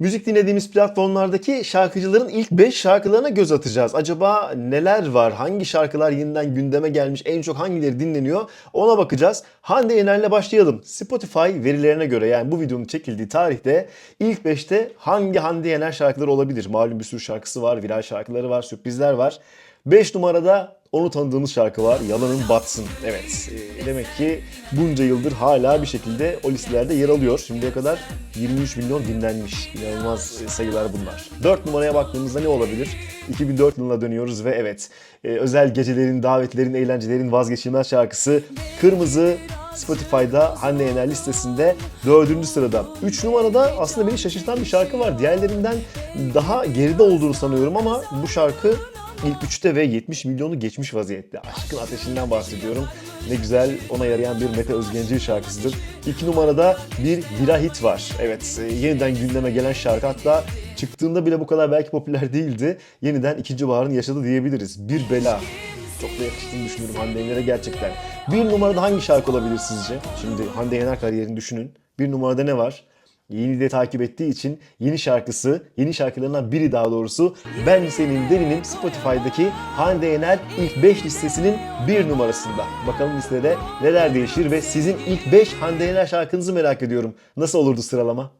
Müzik dinlediğimiz platformlardaki şarkıcıların ilk 5 şarkılarına göz atacağız. Acaba neler var? Hangi şarkılar yeniden gündeme gelmiş? En çok hangileri dinleniyor? Ona bakacağız. Hande Yener'le başlayalım. Spotify verilerine göre yani bu videonun çekildiği tarihte ilk 5'te hangi Hande Yener şarkıları olabilir? Malum bir sürü şarkısı var, viral şarkıları var, sürprizler var. 5 numarada onu tanıdığımız şarkı var. Yalanın Batsın. Evet. e, demek ki bunca yıldır hala bir şekilde o listelerde yer alıyor. Şimdiye kadar 23 milyon dinlenmiş. İnanılmaz e, sayılar bunlar. 4 numaraya baktığımızda ne olabilir? 2004 yılına dönüyoruz ve evet e, özel gecelerin, davetlerin, eğlencelerin vazgeçilmez şarkısı Kırmızı Spotify'da Hande Yener listesinde 4. sırada. 3 numarada aslında beni şaşırtan bir şarkı var. Diğerlerinden daha geride olduğunu sanıyorum ama bu şarkı İlk üçte ve 70 milyonu geçmiş vaziyette. Aşkın Ateşi'nden bahsediyorum. Ne güzel ona yarayan bir Mete Özgencil şarkısıdır. İki numarada bir viral hit var. Evet e, yeniden gündeme gelen şarkı hatta çıktığında bile bu kadar belki popüler değildi. Yeniden ikinci baharını yaşadı diyebiliriz. Bir bela. Çok da yakıştığını düşünüyorum Hande Yener'e gerçekten. Bir numarada hangi şarkı olabilir sizce? Şimdi Hande Yener kariyerini düşünün. Bir numarada ne var? Yeni de takip ettiği için yeni şarkısı, yeni şarkılarından biri daha doğrusu Ben Senin Delinim Spotify'daki Hande Yener ilk 5 listesinin bir numarasında. Bakalım listede neler değişir ve sizin ilk 5 Hande Yener şarkınızı merak ediyorum. Nasıl olurdu sıralama?